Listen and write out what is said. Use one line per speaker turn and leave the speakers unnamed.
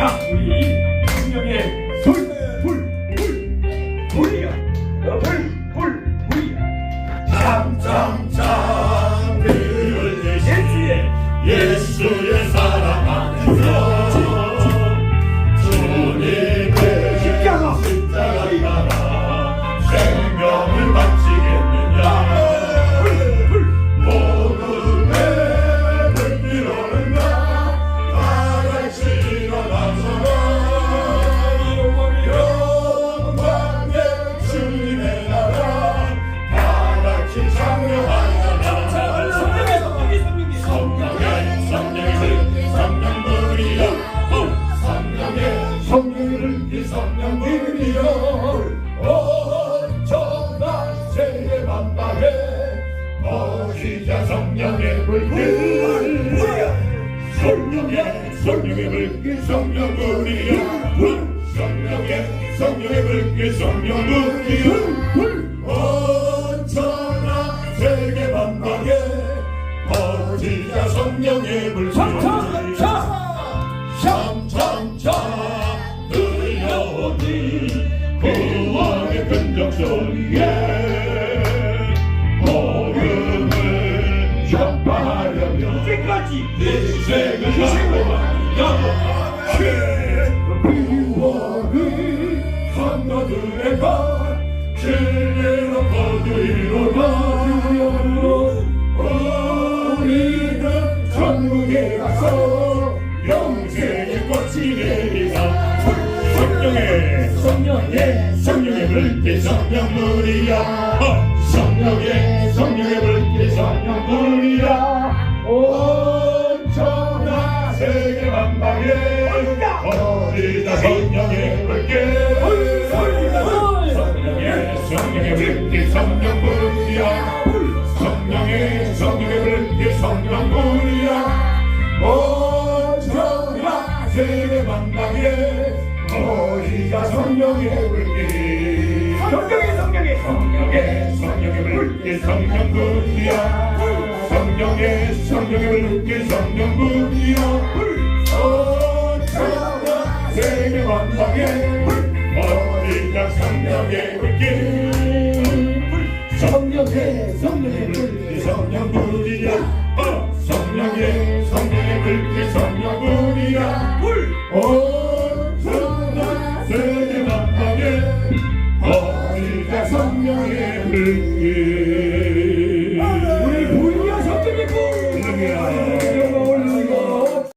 자, 우리 성령의 불, 불, 불, 불이야. 불, 성령의 성령의
불길 성령들이여 성령의 성령의 불길 성령들이여 온전한 세계 만방에 머지자 성령의 불길 참참참 들려오니 구원의 근정 소리에 전파하려면 천국에 가서 영생의 꽃이 내리다 성령의 성령의 성령의 불길 성령 물이야 어, 성령의 성령의 성령물이 성령의 불길 성령의 성령의 불길 성령물이야 성령의 성령의 불길 세계 성령의 불길
성령의 성령의
성령의 성령의 불길 성령 불이야 성령의 성령의 불길 성령 불이야 어쩌다 세미 완벽에 머리가 성령의 불길 성령의 성령의 불길 성령 불이야 어 성령의 성령의 불길 성령 불이야 불온 성령 세계 완벽에 머리가 성령의 불길